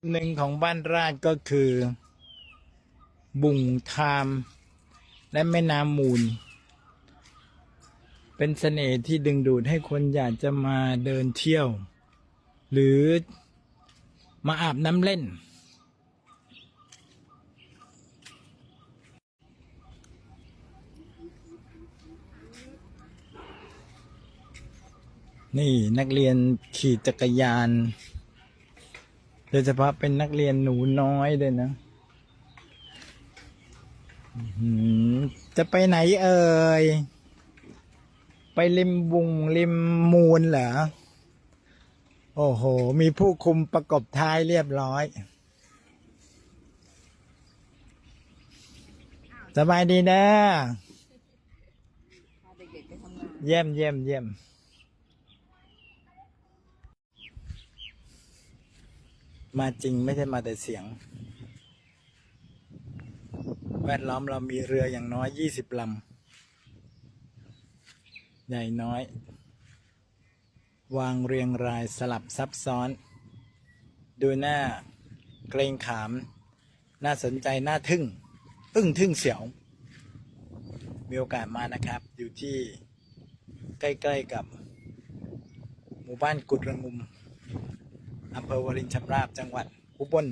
หนึ่งของบ้านราชก็คือ บุงทาม และแม่น้ำมูล เป็นเสน่ห์ที่ดึงดูดให้คนอยากจะมาเดินเที่ยว หรือมาอาบน้ำเล่น นี่นักเรียนขี่จักรยาน โดยเฉพาะเป็นนักเรียนหนูน้อยเลยนะจะไปไหนเอ่ย ไปริมบุงริมมูลเหรอ โอ้โห มีผู้คุมประกบท้ายเรียบร้อย สบายดีนะไปทำงานเยี่ยมเยี่ยมเยี่ยม มาจริงไม่ใช่มาแต่เสียง แวดล้อมเรามีเรืออย่างน้อยยี่สิบลำ ใหญ่น้อย วางเรียงรายสลับซับซ้อน ดูหน้าเกรงขาม น่าสนใจน่าทึ่ง อึ้งทึ่งเสียว มีโอกาสมานะครับ อยู่ที่ใกล้ ๆกับ หมู่บ้านกุดระงุม อำเภอวรินชำราบจังหวัดอุบล